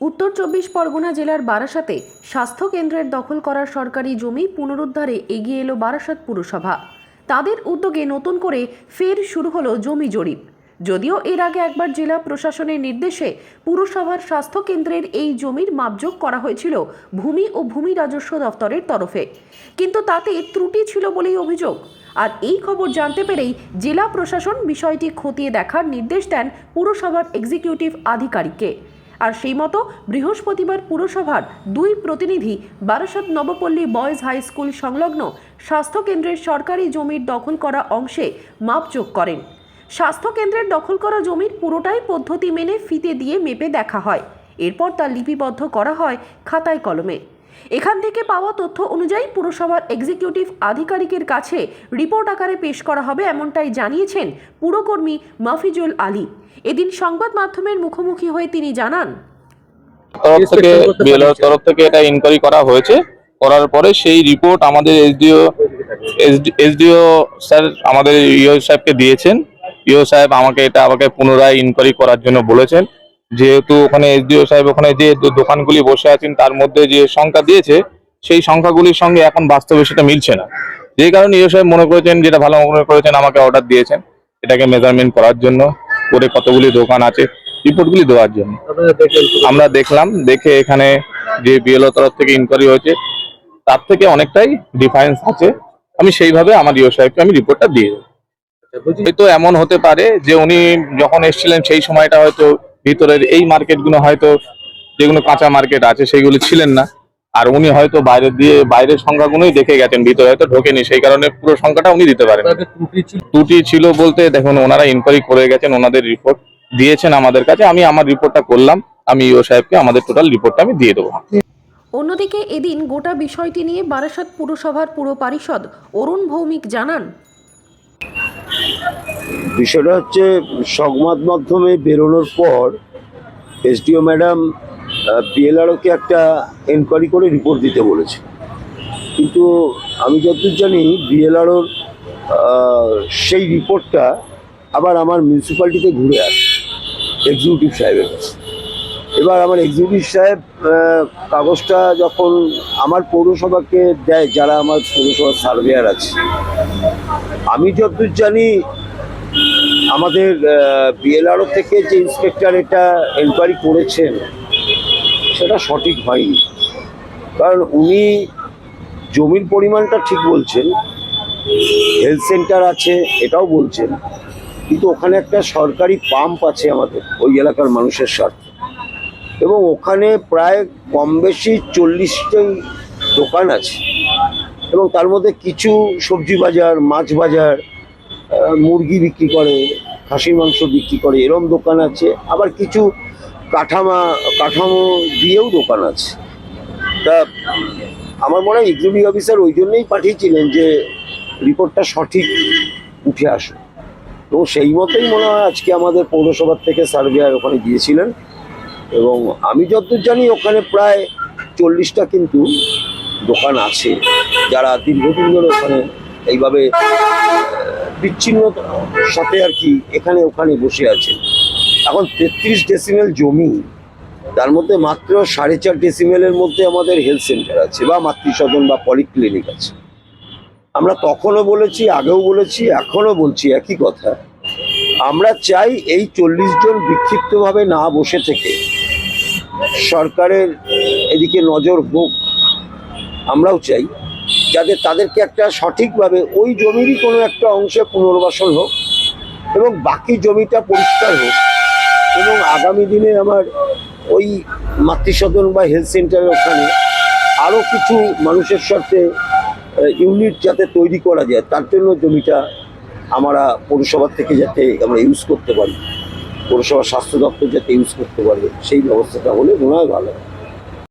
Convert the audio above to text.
উত্তর চব্বিশ পরগনা জেলার বারাসাতে স্বাস্থ্য কেন্দ্রের দখল করা সরকারি জমি পুনরুদ্ধারে এগিয়ে এলো বারাসাত পুরসভা। তাদের উদ্যোগে নতুন করে ফের শুরু হলো জমি জরিপ। যদিও এর আগে একবার জেলা প্রশাসনের নির্দেশে পুরসভার স্বাস্থ্য কেন্দ্রের এই জমির মাপযোগ করা হয়েছিল ভূমি ও ভূমি রাজস্ব দফতরের তরফে। কিন্তু তাতে ত্রুটি ছিল বলেই অভিযোগ। আর এই খবর জানতে পেরেই জেলা প্রশাসন বিষয়টি খতিয়ে দেখার নির্দেশ দেন পুরসভার এক্সিকিউটিভ আধিকারিককে। আর সেই মতো বৃহস্পতিবার পুরসভার দুই প্রতিনিধি Barasat Nabapally boys high school সংলগ্ন স্বাস্থ্যকেন্দ্রের সরকারি জমির দখল করা অংশে মাপযোগ করেন। স্বাস্থ্যকেন্দ্রের দখল করা জমির পুরোটাই পদ্ধতি মেনে ফিতে দিয়ে মেপে দেখা হয়। এরপর তা লিপিবদ্ধ করা হয় খাতায় কলমে। এখান থেকে পাওয়া তথ্য অনুযায়ী পুরসভার এক্সিকিউটিভ আধিকারিকের কাছে রিপোর্ট আকারে পেশ করা হবে এমনটাই জানিয়েছেন পুরকর্মী মাফিজুল আলী। এদিন সংবাদ মাধ্যমের মুখোমুখি হয়ে তিনি জানান তরফ থেকে বিএলওর তরফ থেকে এটা ইনকোয়ারি করা হয়েছে। করার পরে সেই রিপোর্ট আমাদের এসডিও এসডিও স্যার আমাদের ইও সাহেবকে দিয়েছেন। ইও সাহেব আমাকে এটা আমাকে পুনরায় ইনকোয়ারি করার জন্য বলেছেন। যেহেতু ওখানে এসডিও সাহেব ওখানে যে দোকানগুলি বসে আছেন তার মধ্যে যে সংখ্যা দিয়েছে সেই সংখ্যাগুলির সঙ্গে এখন বাস্তবে সেটা মিলছে না। যে কারণে ইও সাহেব মনে করেছেন যেটা ভালো মনে করেছেন আমাকে অর্ডার দিয়েছেন। এটাকে মেজারমেন্ট করার জন্য করে কতগুলি দোকান আছে রিপোর্টগুলি দেওয়ার জন্য। আমরা দেখলাম দেখে এখানে যে বিএলও তরফ থেকে ইনকোয়ারি হয়েছে তার থেকে অনেকটাই ডিফারেন্স আছে। আমি সেইভাবে আমার ইও সাহেবকে আমি রিপোর্টটা দিয়ে দেবো। হয়তো এমন হতে পারে যে উনি যখন এসেছিলেন সেই সময়টা হয়তো ভিতরের এই মার্কেটগুলো হয়তো যেগুলো কাঁচা মার্কেট আছে সেইগুলো ছিলেন না। আর উনি হয়তো বাইরে দিয়ে বাইরের সংখ্যাগুলোই দেখে গেছেন ভিতরে হয়তো ঢোকেনি সেই কারণে পুরো সংখ্যাটা উনি দিতে পারেন ত্রুটি ছিল? বলতে দেখুন ওনারা ইনকোয়ারি করে গেছেন ওনাদের রিপোর্ট দিয়েছেন আমাদের কাছে আমি আমার রিপোর্টটা করলাম আমি ইও সাহেবকে আমাদের টোটাল রিপোর্টটা আমি দিয়ে দেবো। অন্যদিকে এদিন গোটা বিষয়টি নিয়ে বারাসাত পুরসভার পুর পারিষদ অরুণ ভৌমিক জানান। বিষয়টা হচ্ছে, সংবাদ মাধ্যমে বেরোনোর পর এসডিও ম্যাডাম বিএলআরওকে একটা এনকোয়ারি করে রিপোর্ট দিতে বলেছে কিন্তু আমি যতদূর জানি বিএলআরওর সেই রিপোর্টটা আবার আমার মিউনিসিপ্যালিটিতে ঘুরে আসে এক্সিকিউটিভ সাহেবের কাছে। এবার আমার এক্সিকিউটিভ সাহেব কাগজটা যখন আমার পৌরসভাকে দেয়, যারা আমার পৌরসভার সার্ভেয়ার আছে, আমি যতদূর জানি আমাদের বিএলআরও থেকে যে ইন্সপেক্টর এটা এনকোয়ারি করেছেন, সেটা সঠিক হয়নি। কারণ উনি জমির পরিমাণটা ঠিক বলছেন হেলথ সেন্টার আছে, এটাও বলছেন, কিন্তু ওখানে একটা সরকারি পাম্প আছে আমাদের, ওই এলাকার মানুষের স্বার্থে এবং ওখানে প্রায় কম বেশি চল্লিশটাই দোকান আছে। এবং তার মধ্যে কিছু সবজি বাজার, মাছ বাজার মুরগি বিক্রি করে, খাসির মাংস বিক্রি করে, এরম দোকান আছে। আবার কিছু কাঠামা, কাঠামো দিয়েও দোকান আছে। তা আমার মনে হয় এক্সিকিউটিভ অফিসার ওই জন্যই পাঠিয়েছিলেন যে রিপোর্টটা সঠিক উঠে আসুক। তো সেই মতোই মনে হয় আজকে আমাদের পৌরসভার থেকে সার্ভেয়ার ওখানে গিয়েছিলেন এবং আমি যতদূর জানি ওখানে প্রায় চল্লিশটা কিন্তু দোকান আছে। যারা দীর্ঘদিন ধরে ওখানে এইভাবে বিচ্ছিন্ন সাথে আর কি এখানে ওখানে বসে আছে। এখন তেত্রিশ ডেসিমেল জমি, তার মধ্যে মাত্র সাড়ে চার ডেসিমেলের মধ্যে আমাদের হেলথ সেন্টার আছে বা মাতৃসদন বা পলিক্লিনিক আছে। আমরা তখনও বলেছি, আগেও বলেছি, এখনও বলছি একই কথা। আমরা চাই এই চল্লিশ জন বিক্ষিপ্তভাবে না বসে থেকে সরকারের এদিকে নজর হোক, আমরাও চাই। যাতে তাদেরকে একটা সঠিকভাবে ওই জমিরই কোনো একটা অংশে পুনর্বাসন হোক এবং বাকি জমিটা পরিষ্কার হোক এবং আগামী দিনে আমার ওই মাতৃসদন বা হেলথ সেন্টারের ওখানে আরও কিছু মানুষের সাথে ইউনিট যাতে তৈরি করা যায়, তার জন্য জমিটা আমরা পৌরসভার থেকে যাতে আমরা ইউজ করতে পারি পৌরসভার স্বাস্থ্য দপ্তর যাতে ইউজ করতে পারবে, সেই ব্যবস্থাটা হলে মনে হয় ভালো।